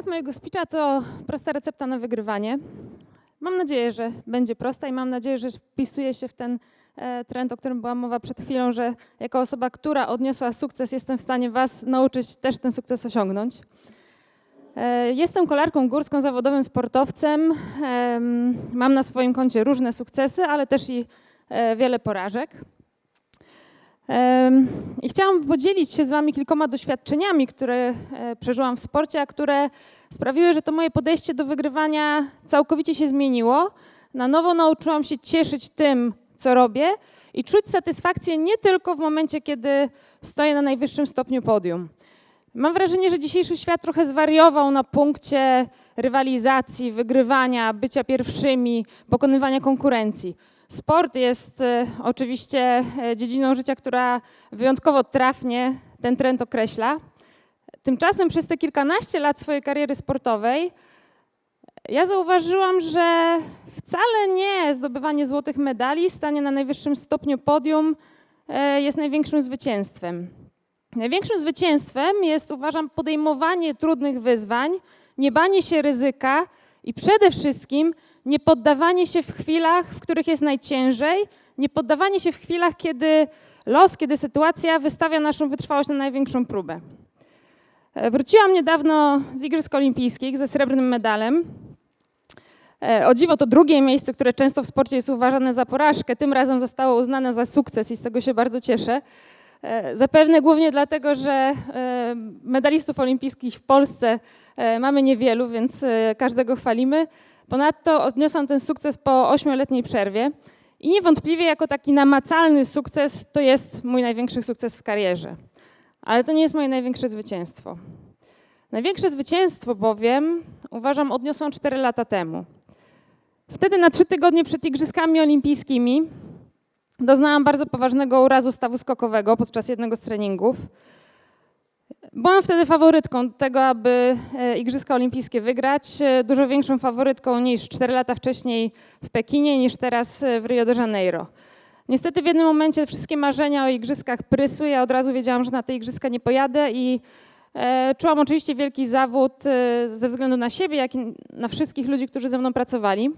Temat mojego speecha to prosta recepta na wygrywanie. Mam nadzieję, że będzie prosta i mam nadzieję, że wpisuje się w ten e, trend, o którym była mowa przed chwilą, że jako osoba, która odniosła sukces, jestem w stanie Was nauczyć też ten sukces osiągnąć. E, Jestem kolarką górską, zawodowym sportowcem. Em, Mam na swoim koncie różne sukcesy, ale też i e, wiele porażek. I chciałam podzielić się z Wami kilkoma doświadczeniami, które e, przeżyłam w sporcie, a które sprawiły, że to moje podejście do wygrywania całkowicie się zmieniło. Na nowo nauczyłam się cieszyć tym, co robię i czuć satysfakcję nie tylko w momencie, kiedy stoję na najwyższym stopniu podium. Mam wrażenie, że dzisiejszy świat trochę zwariował na punkcie rywalizacji, wygrywania, bycia pierwszymi, pokonywania konkurencji. Sport jest e, oczywiście e, dziedziną życia, która wyjątkowo trafnie ten trend określa. Tymczasem przez te kilkanaście lat swojej kariery sportowej ja zauważyłam, że wcale nie zdobywanie złotych medali, stanie na najwyższym stopniu podium e, jest największym zwycięstwem. Największym zwycięstwem jest, uważam, podejmowanie trudnych wyzwań, nie banie się ryzyka i przede wszystkim nie poddawanie się w chwilach, w których jest najciężej, nie poddawanie się w chwilach, kiedy los, kiedy sytuacja wystawia naszą wytrwałość na największą próbę. E, Wróciłam niedawno z Igrzysk Olimpijskich ze srebrnym medalem. E, O dziwo to drugie miejsce, które często w sporcie jest uważane za porażkę, tym razem zostało uznane za sukces i z tego się bardzo cieszę. E, Zapewne głównie dlatego, że medalistów olimpijskich w Polsce mamy niewielu, więc każdego chwalimy. Ponadto odniosłam ten sukces po ośmioletniej przerwie i niewątpliwie jako taki namacalny sukces to jest mój największy sukces w karierze. Ale to nie jest moje największe zwycięstwo. Największe zwycięstwo bowiem, uważam, odniosłam 4 lata temu. Wtedy na trzy tygodnie przed Igrzyskami Olimpijskimi doznałam bardzo poważnego urazu stawu skokowego podczas jednego z treningów. Byłam wtedy faworytką do tego, aby e, Igrzyska Olimpijskie wygrać. e, Dużo większą faworytką niż 4 lata wcześniej w Pekinie, niż teraz e, w Rio de Janeiro. Niestety w jednym momencie wszystkie marzenia o igrzyskach prysły. Ja od razu wiedziałam, że na te igrzyska nie pojadę i czułam oczywiście wielki zawód ze względu na siebie, jak i na wszystkich ludzi, którzy ze mną pracowali.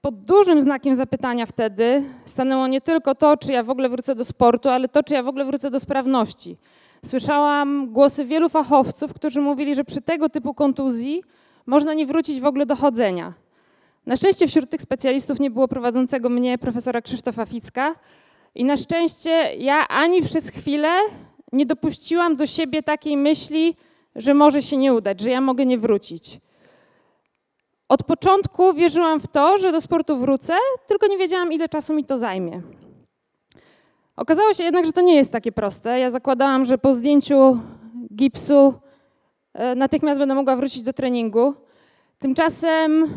Pod dużym znakiem zapytania wtedy stanęło nie tylko to, czy ja w ogóle wrócę do sportu, ale to, czy ja w ogóle wrócę do sprawności. Słyszałam głosy wielu fachowców, którzy mówili, że przy tego typu kontuzji można nie wrócić w ogóle do chodzenia. Na szczęście wśród tych specjalistów nie było prowadzącego mnie profesora Krzysztofa Ficka i na szczęście ja ani przez chwilę nie dopuściłam do siebie takiej myśli, że może się nie udać, że ja mogę nie wrócić. Od początku wierzyłam w to, że do sportu wrócę, tylko nie wiedziałam, ile czasu mi to zajmie. Okazało się jednak, że to nie jest takie proste. Ja zakładałam, że po zdjęciu gipsu e, natychmiast będę mogła wrócić do treningu. Tymczasem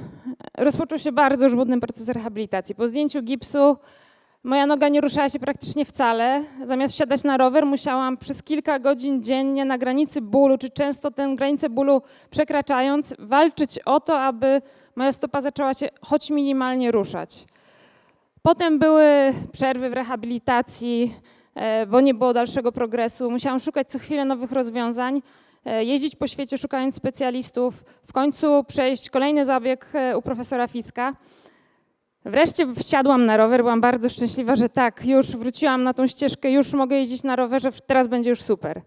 rozpoczął się bardzo żmudny proces rehabilitacji. Po zdjęciu gipsu moja noga nie ruszała się praktycznie wcale. Zamiast wsiadać na rower, musiałam przez kilka godzin dziennie na granicy bólu, czy często tę granicę bólu przekraczając, walczyć o to, aby moja stopa zaczęła się choć minimalnie ruszać. Potem były przerwy w rehabilitacji, e, bo nie było dalszego progresu. Musiałam szukać co chwilę nowych rozwiązań, e, jeździć po świecie szukając specjalistów, w końcu przejść kolejny zabieg e, u profesora Ficka. Wreszcie wsiadłam na rower, byłam bardzo szczęśliwa, że tak, już wróciłam na tą ścieżkę, już mogę jeździć na rowerze, teraz będzie już super.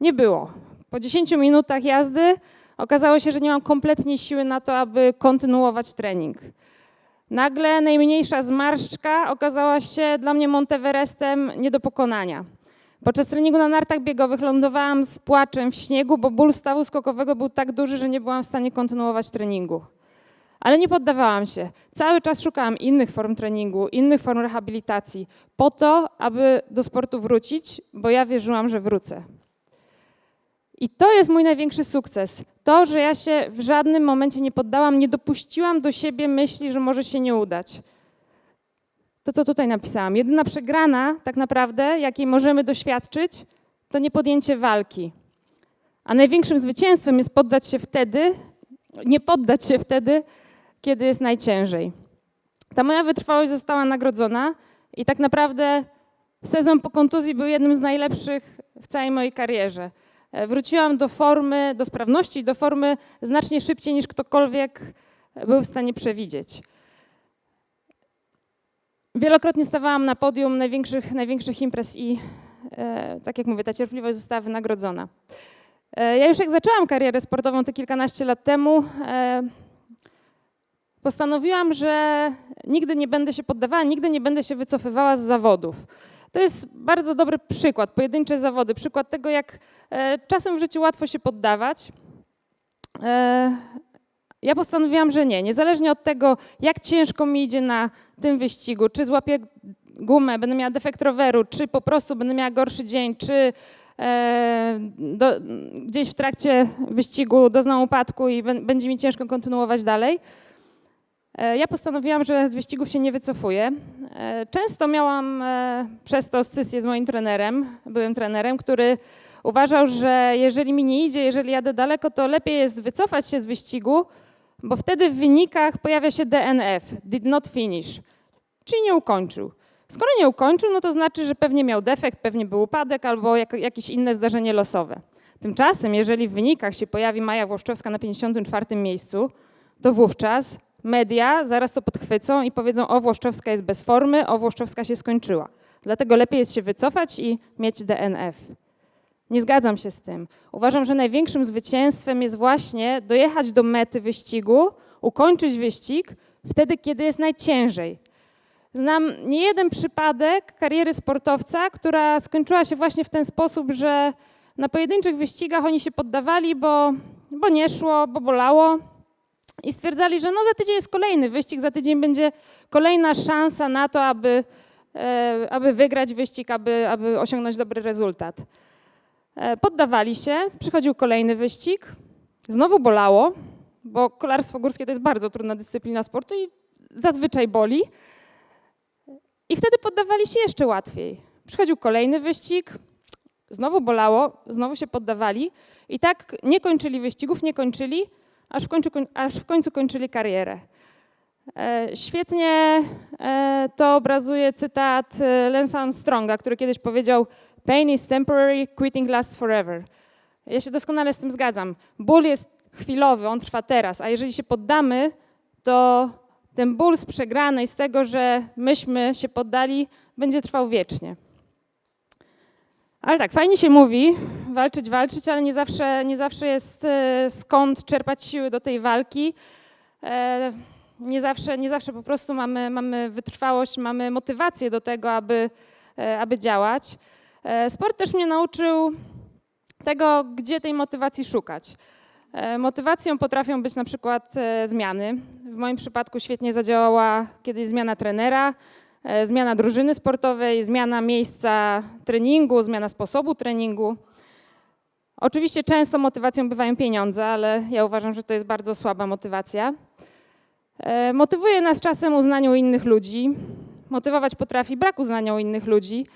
Nie było. Po 10 minutach jazdy okazało się, że nie mam kompletnie siły na to, aby kontynuować trening. Nagle najmniejsza zmarszczka okazała się dla mnie Monteverestem nie do pokonania. Podczas treningu na nartach biegowych lądowałam z płaczem w śniegu, bo ból stawu skokowego był tak duży, że nie byłam w stanie kontynuować treningu. Ale nie poddawałam się. Cały czas szukałam innych form treningu, innych form rehabilitacji, po to, aby do sportu wrócić, bo ja wierzyłam, że wrócę. I to jest mój największy sukces. To, że ja się w żadnym momencie nie poddałam, nie dopuściłam do siebie myśli, że może się nie udać. To, co tutaj napisałam. Jedyna przegrana, tak naprawdę, jakiej możemy doświadczyć, to niepodjęcie walki. A największym zwycięstwem jest poddać się wtedy, nie poddać się wtedy, kiedy jest najciężej. Ta moja wytrwałość została nagrodzona i tak naprawdę sezon po kontuzji był jednym z najlepszych w całej mojej karierze. E, Wróciłam do formy, do sprawności do formy znacznie szybciej niż ktokolwiek był w stanie przewidzieć. Wielokrotnie stawałam na podium największych, największych imprez i e, tak jak mówię, ta cierpliwość została wynagrodzona. E, ja już jak zaczęłam karierę sportową te kilkanaście lat temu, e, postanowiłam, że nigdy nie będę się poddawała, nigdy nie będę się wycofywała z zawodów. To jest bardzo dobry przykład, pojedyncze zawody, przykład tego, jak e, czasem w życiu łatwo się poddawać. E, ja postanowiłam, że nie. Niezależnie od tego, jak ciężko mi idzie na tym wyścigu, czy złapię gumę, będę miała defekt roweru, czy po prostu będę miała gorszy dzień, czy e, do, gdzieś w trakcie wyścigu doznam upadku i bę- będzie mi ciężko kontynuować dalej. E, Ja postanowiłam, że z wyścigów się nie wycofuję. E, Często miałam e, przez to scysję z moim trenerem, byłym trenerem, który uważał, że jeżeli mi nie idzie, jeżeli jadę daleko, to lepiej jest wycofać się z wyścigu, bo wtedy w wynikach pojawia się DNF, did not finish, czyli nie ukończył. Skoro nie ukończył, no to znaczy, że pewnie miał defekt, pewnie był upadek albo jak, jakieś inne zdarzenie losowe. Tymczasem, jeżeli w wynikach się pojawi Maja Włoszczowska na 54 miejscu, to wówczas media zaraz to podchwycą i powiedzą, o Włoszczowska jest bez formy, o Włoszczowska się skończyła. Dlatego lepiej jest się wycofać i mieć DNF. Nie zgadzam się z tym. Uważam, że największym zwycięstwem jest właśnie dojechać do mety wyścigu, ukończyć wyścig wtedy, kiedy jest najciężej. Znam nie jeden przypadek kariery sportowca, która skończyła się właśnie w ten sposób, że na pojedynczych wyścigach oni się poddawali, bo, bo nie szło, bo bolało i stwierdzali, że no za tydzień jest kolejny wyścig, za tydzień będzie kolejna szansa na to, aby, e, aby wygrać wyścig, aby, aby osiągnąć dobry rezultat. E, Poddawali się, przychodził kolejny wyścig, znowu bolało, bo kolarstwo górskie to jest bardzo trudna dyscyplina sportu i zazwyczaj boli. I wtedy poddawali się jeszcze łatwiej. Przychodził kolejny wyścig, znowu bolało, znowu się poddawali i tak nie kończyli wyścigów, nie kończyli, aż w końcu, koń- aż w końcu kończyli karierę. E, Świetnie e, to obrazuje cytat e, Lensa Armstronga, który kiedyś powiedział Pain is temporary, quitting lasts forever. Ja się doskonale z tym zgadzam. Ból jest chwilowy, on trwa teraz, a jeżeli się poddamy, to ten ból z przegranej, z tego, że myśmy się poddali, będzie trwał wiecznie. Ale tak, fajnie się mówi, walczyć, walczyć, ale nie zawsze, nie zawsze jest e, skąd czerpać siły do tej walki. E, Nie zawsze, nie zawsze po prostu mamy, mamy wytrwałość, mamy motywację do tego, aby, e, aby działać. Sport też mnie nauczył tego, gdzie tej motywacji szukać. Motywacją potrafią być na przykład zmiany. W moim przypadku świetnie zadziałała kiedyś zmiana trenera, zmiana drużyny sportowej, zmiana miejsca treningu, zmiana sposobu treningu. Oczywiście często motywacją bywają pieniądze, ale ja uważam, że to jest bardzo słaba motywacja. E, Motywuje nas czasem uznanie u innych ludzi. Motywować potrafi brak uznania u innych ludzi.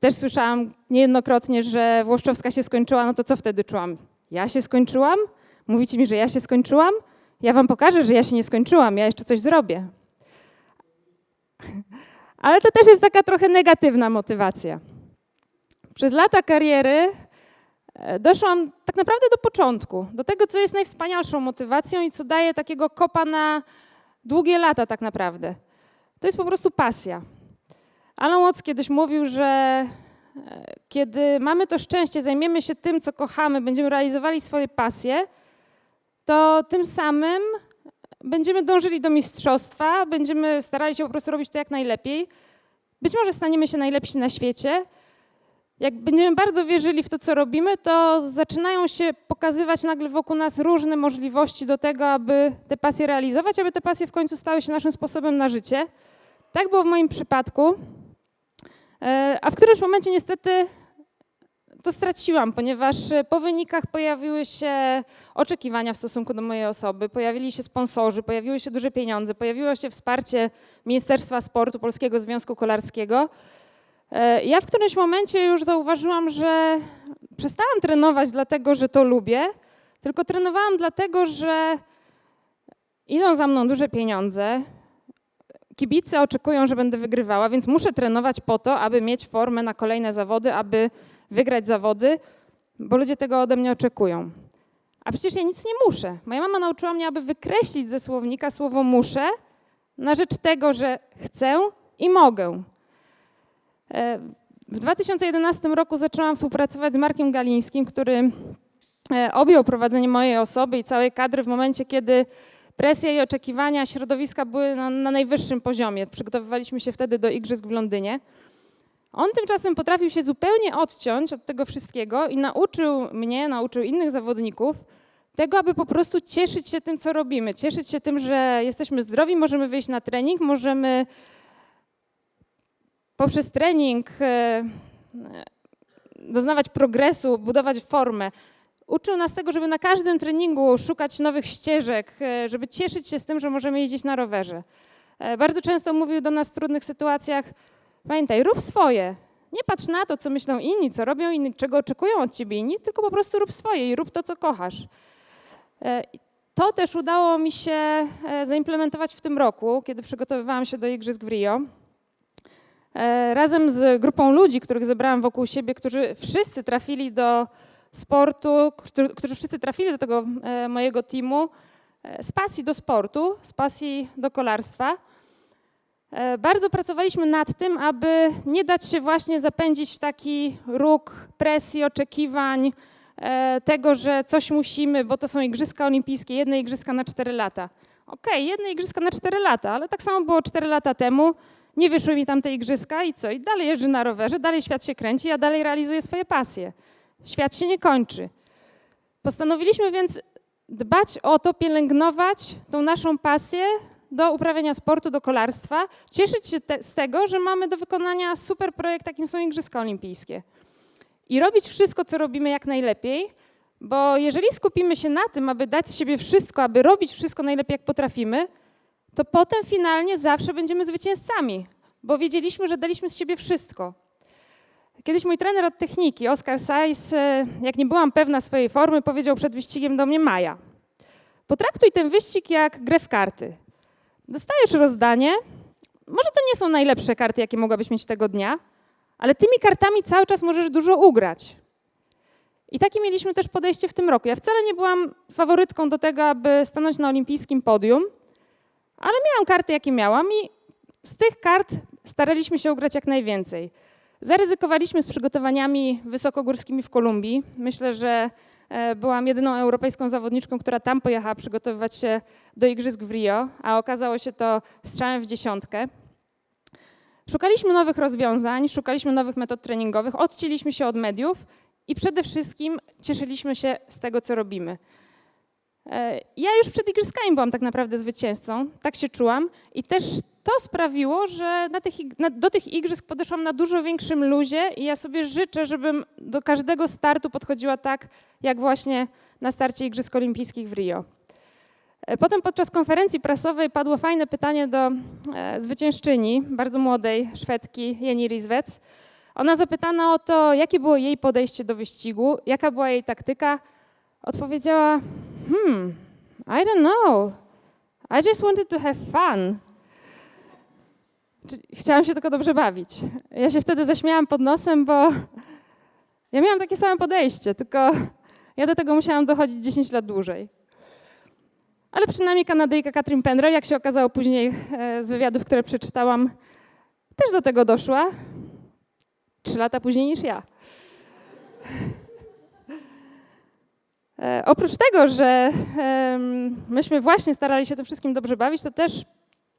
Też słyszałam niejednokrotnie, że Włoszczowska się skończyła, no to co wtedy czułam? Ja się skończyłam? Mówicie mi, że ja się skończyłam? Ja wam pokażę, że ja się nie skończyłam, ja jeszcze coś zrobię. Ale to też jest taka trochę negatywna motywacja. Przez lata kariery e, doszłam tak naprawdę do początku, do tego, co jest najwspanialszą motywacją i co daje takiego kopa na długie lata tak naprawdę. To jest po prostu pasja. Alan Watts kiedyś mówił, że e, kiedy mamy to szczęście, zajmiemy się tym, co kochamy, będziemy realizowali swoje pasje, to tym samym będziemy dążyli do mistrzostwa, będziemy starali się po prostu robić to jak najlepiej. Być może staniemy się najlepsi na świecie. Jak będziemy bardzo wierzyli w to, co robimy, to zaczynają się pokazywać nagle wokół nas różne możliwości do tego, aby te pasje realizować, aby te pasje w końcu stały się naszym sposobem na życie. Tak było w moim przypadku. E, A w którymś momencie niestety to straciłam, ponieważ e, po wynikach pojawiły się oczekiwania w stosunku do mojej osoby, pojawili się sponsorzy, pojawiły się duże pieniądze, pojawiło się wsparcie Ministerstwa Sportu, Polskiego Związku Kolarskiego. E, Ja w którymś momencie już zauważyłam, że przestałam trenować dlatego, że to lubię, tylko trenowałam dlatego, że idą za mną duże pieniądze, kibice oczekują, że będę wygrywała, więc muszę trenować po to, aby mieć formę na kolejne zawody, aby wygrać zawody. bo ludzie tego ode mnie oczekują. A przecież ja nic nie muszę. Moja mama nauczyła mnie, aby wykreślić ze słownika słowo muszę na rzecz tego, że chcę i mogę. E, W 2011 roku zaczęłam współpracować z Markiem Galińskim, który e, objął prowadzenie mojej osoby i całej kadry w momencie, kiedy presja i oczekiwania środowiska były na, na najwyższym poziomie. Przygotowywaliśmy się wtedy do Igrzysk w Londynie. On tymczasem potrafił się zupełnie odciąć od tego wszystkiego i nauczył mnie, nauczył innych zawodników tego, aby po prostu cieszyć się tym, co robimy. Cieszyć się tym, że jesteśmy zdrowi, możemy wyjść na trening, możemy poprzez trening e, e, doznawać progresu, budować formę. Uczył nas tego, żeby na każdym treningu szukać nowych ścieżek, e, żeby cieszyć się z tym, że możemy jeździć na rowerze. Bardzo często mówił do nas w trudnych sytuacjach: Pamiętaj, rób swoje. Nie patrz na to, co myślą inni, co robią inni, czego oczekują od ciebie inni, tylko po prostu rób swoje i rób to, co kochasz. E, To też udało mi się e, zaimplementować w tym roku, kiedy przygotowywałam się do Igrzysk w Rio. E, Razem z grupą ludzi, których zebrałam wokół siebie, którzy wszyscy trafili do sportu, którzy, wszyscy trafili do tego mojego teamu z pasji do sportu, z pasji do kolarstwa. E, Bardzo pracowaliśmy nad tym, aby nie dać się właśnie zapędzić w taki róg presji, oczekiwań, e, tego, że coś musimy, bo to są Igrzyska Olimpijskie, jedne Igrzyska na 4 lata. Okej, jedne Igrzyska na 4 lata, ale tak samo było 4 lata temu. Nie wyszły mi tam te Igrzyska i co? I dalej jeżdżę na rowerze, dalej świat się kręci, ja dalej realizuję swoje pasje. Świat się nie kończy. Postanowiliśmy więc dbać o to, pielęgnować tą naszą pasję do uprawiania sportu, do kolarstwa, cieszyć się te, z tego, że mamy do wykonania super projekt, jakim są Igrzyska Olimpijskie. I robić wszystko, co robimy jak najlepiej, bo jeżeli skupimy się na tym, aby dać z siebie wszystko, aby robić wszystko najlepiej, jak potrafimy, to potem finalnie zawsze będziemy zwycięzcami, bo wiedzieliśmy, że daliśmy z siebie wszystko. Kiedyś mój trener od techniki, Oskar Sajs, e, jak nie byłam pewna swojej formy, powiedział przed wyścigiem do mnie Maja. Potraktuj ten wyścig jak grę w karty. Dostajesz rozdanie, może to nie są najlepsze karty, jakie mogłabyś mieć tego dnia, ale tymi kartami cały czas możesz dużo ugrać. I takie mieliśmy też podejście w tym roku. Ja wcale nie byłam faworytką do tego, aby stanąć na olimpijskim podium, ale miałam karty, jakie miałam i z tych kart staraliśmy się ugrać jak najwięcej. Zaryzykowaliśmy z przygotowaniami wysokogórskimi w Kolumbii. Myślę, że e, byłam jedyną europejską zawodniczką, która tam pojechała przygotowywać się do Igrzysk w Rio, a okazało się to strzałem w dziesiątkę. Szukaliśmy nowych rozwiązań, szukaliśmy nowych metod treningowych, odcięliśmy się od mediów i przede wszystkim cieszyliśmy się z tego, co robimy. E, Ja już przed igrzyskami byłam tak naprawdę zwycięzcą, tak się czułam i też to sprawiło, że na tych, na, do tych igrzysk podeszłam na dużo większym luzie i ja sobie życzę, żebym do każdego startu podchodziła tak, jak właśnie na starcie Igrzysk Olimpijskich w Rio. E, Potem podczas konferencji prasowej padło fajne pytanie do e, zwyciężczyni, bardzo młodej Szwedki Jeni Rizwec. Ona zapytana o to, jakie było jej podejście do wyścigu, jaka była jej taktyka, odpowiedziała, hmm, I don't know. I just wanted to have fun. Chciałam się tylko dobrze bawić. Ja się wtedy zaśmiałam pod nosem, bo ja miałam takie same podejście, tylko ja do tego musiałam dochodzić 10 lat dłużej. Ale przynajmniej Kanadyjka Katrin Penrell, jak się okazało później e, z wywiadów, które przeczytałam, też do tego doszła. Trzy lata później niż ja. E, Oprócz tego, że myśmy właśnie starali się tym wszystkim dobrze bawić, to też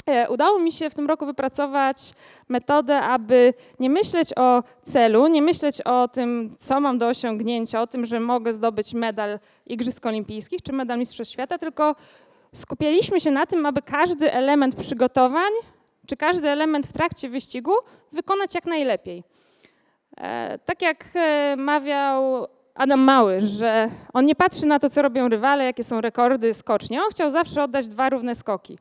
e, udało mi się w tym roku wypracować metodę, aby nie myśleć o celu, nie myśleć o tym, co mam do osiągnięcia, o tym, że mogę zdobyć medal Igrzysk Olimpijskich czy medal Mistrzostw Świata, tylko skupialiśmy się na tym, aby każdy element przygotowań czy każdy element w trakcie wyścigu wykonać jak najlepiej. E, Tak jak mawiał Adam Mały, że on nie patrzy na to, co robią rywale, jakie są rekordy skoczni. On chciał zawsze oddać dwa równe skoki.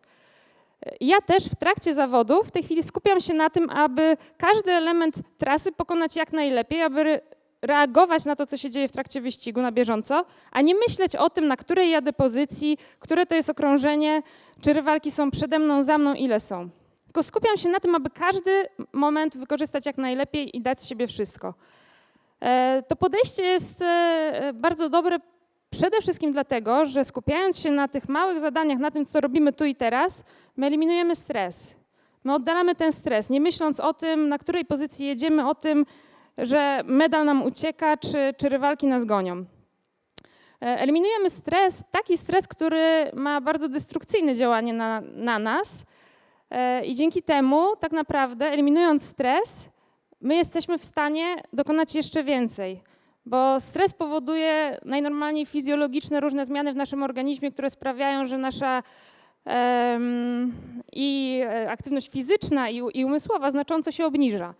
Ja też w trakcie zawodów w tej chwili skupiam się na tym, aby każdy element trasy pokonać jak najlepiej, aby re- reagować na to, co się dzieje w trakcie wyścigu na bieżąco, a nie myśleć o tym, na której jadę pozycji, które to jest okrążenie, czy rywalki są przede mną, za mną, ile są. Tylko skupiam się na tym, aby każdy moment wykorzystać jak najlepiej i dać z siebie wszystko. E, To podejście jest e, bardzo dobre przede wszystkim dlatego, że skupiając się na tych małych zadaniach, na tym, co robimy tu i teraz, my eliminujemy stres. My oddalamy ten stres, nie myśląc o tym, na której pozycji jedziemy, o tym, że medal nam ucieka, czy, czy rywalki nas gonią. E, Eliminujemy stres, taki stres, który ma bardzo destrukcyjne działanie na, na nas. I dzięki temu, tak naprawdę, eliminując stres, my jesteśmy w stanie dokonać jeszcze więcej. Bo stres powoduje najnormalniej fizjologiczne różne zmiany w naszym organizmie, które sprawiają, że nasza em, i e, aktywność fizyczna i, i umysłowa znacząco się obniża.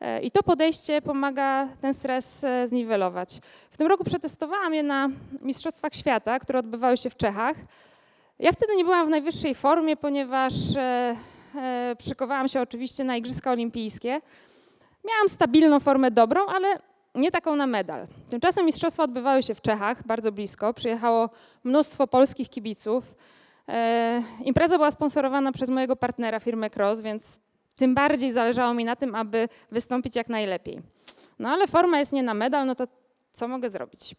E, I to podejście pomaga ten stres e, zniwelować. W tym roku przetestowałam je na Mistrzostwach Świata, które odbywały się w Czechach. Ja wtedy nie byłam w najwyższej formie, ponieważ e, e, się oczywiście na Igrzyska Olimpijskie. Miałam stabilną formę dobrą, ale nie taką na medal. Tymczasem mistrzostwa odbywały się w Czechach, bardzo blisko. Przyjechało mnóstwo polskich kibiców. E, impreza była sponsorowana przez mojego partnera, firmę Cross, więc tym bardziej zależało mi na tym, aby wystąpić jak najlepiej. No ale forma jest nie na medal, no to co mogę zrobić?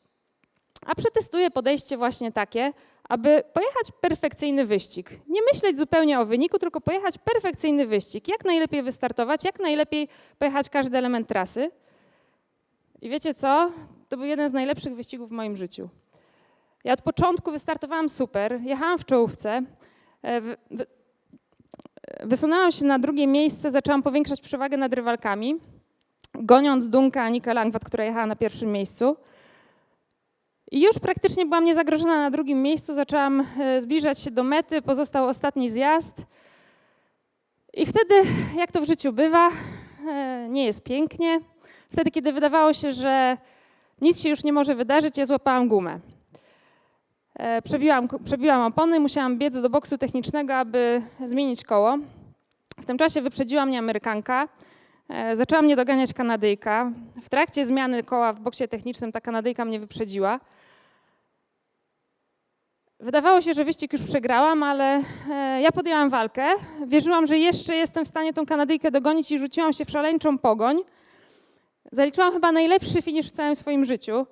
A przetestuję podejście właśnie takie, aby pojechać perfekcyjny wyścig. Nie myśleć zupełnie o wyniku, tylko pojechać perfekcyjny wyścig. Jak najlepiej wystartować, jak najlepiej pojechać każdy element trasy. I wiecie co? To był jeden z najlepszych wyścigów w moim życiu. Ja od początku wystartowałam super, jechałam w czołówce, e, wy- wy- wysunęłam się na drugie miejsce, zaczęłam powiększać przewagę nad rywalkami, goniąc Dunka Anika Langwat, która jechała na pierwszym miejscu. I już praktycznie byłam niezagrożona na drugim miejscu, zaczęłam e, zbliżać się do mety, pozostał ostatni zjazd. I wtedy, jak to w życiu bywa, e, nie jest pięknie. Wtedy, kiedy wydawało się, że nic się już nie może wydarzyć, ja złapałam gumę. E, Przebiłam, przebiłam opony, musiałam biec do boksu technicznego, aby zmienić koło. W tym czasie wyprzedziła mnie Amerykanka. E, Zaczęła mnie doganiać Kanadyjka. W trakcie zmiany koła w boksie technicznym ta Kanadyjka mnie wyprzedziła. Wydawało się, że wyścig już przegrałam, ale e, ja podjęłam walkę. Wierzyłam, że jeszcze jestem w stanie tą Kanadyjkę dogonić i rzuciłam się w szaleńczą pogoń. Zaliczyłam chyba najlepszy finisz w całym swoim życiu.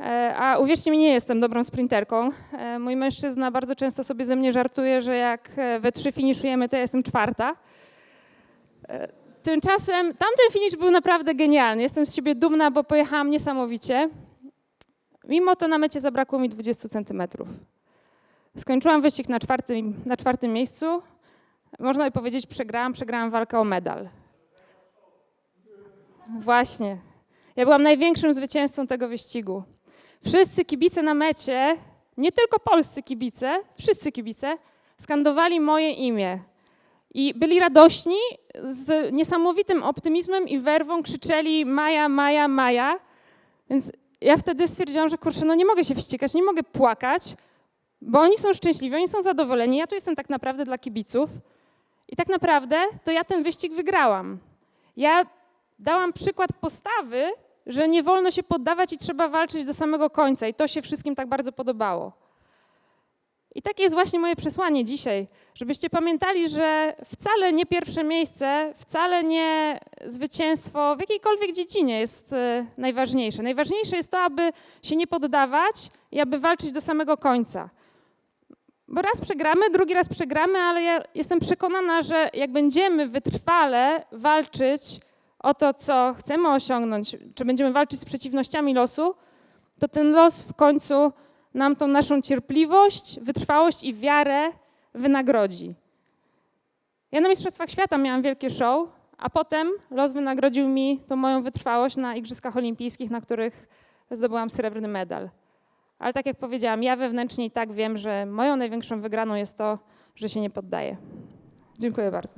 E, A uwierzcie mi, nie jestem dobrą sprinterką. Mój mężczyzna bardzo często sobie ze mnie żartuje, że jak we trzy finiszujemy, to ja jestem czwarta. Tymczasem tamten finisz był naprawdę genialny. Jestem z siebie dumna, bo pojechałam niesamowicie. Mimo to na mecie zabrakło mi 20 centymetrów. Skończyłam wyścig na czwartym, na czwartym miejscu. Można by powiedzieć, przegrałam, przegrałam walkę o medal. Właśnie. Ja byłam największym zwycięzcą tego wyścigu. Wszyscy kibice na mecie, nie tylko polscy kibice, wszyscy kibice, skandowali moje imię. I byli radośni, z niesamowitym optymizmem i werwą krzyczeli Maja, Maja, Maja. Więc ja wtedy stwierdziłam, że kurczę, no nie mogę się wściekać, nie mogę płakać, bo oni są szczęśliwi, oni są zadowoleni. Ja tu jestem tak naprawdę dla kibiców. I tak naprawdę to ja ten wyścig wygrałam. Ja dałam przykład postawy, że nie wolno się poddawać i trzeba walczyć do samego końca. I to się wszystkim tak bardzo podobało. I takie jest właśnie moje przesłanie dzisiaj, żebyście pamiętali, że wcale nie pierwsze miejsce, wcale nie zwycięstwo w jakiejkolwiek dziedzinie jest e, najważniejsze. Najważniejsze jest to, aby się nie poddawać i aby walczyć do samego końca. Bo raz przegramy, drugi raz przegramy, ale ja jestem przekonana, że jak będziemy wytrwale walczyć o to, co chcemy osiągnąć, czy będziemy walczyć z przeciwnościami losu, to ten los w końcu nam tą naszą cierpliwość, wytrwałość i wiarę wynagrodzi. Ja na Mistrzostwach Świata miałam wielkie show, a potem los wynagrodził mi tą moją wytrwałość na Igrzyskach Olimpijskich, na których zdobyłam srebrny medal. Ale tak jak powiedziałam, ja wewnętrznie i tak wiem, że moją największą wygraną jest to, że się nie poddaję. Dziękuję bardzo.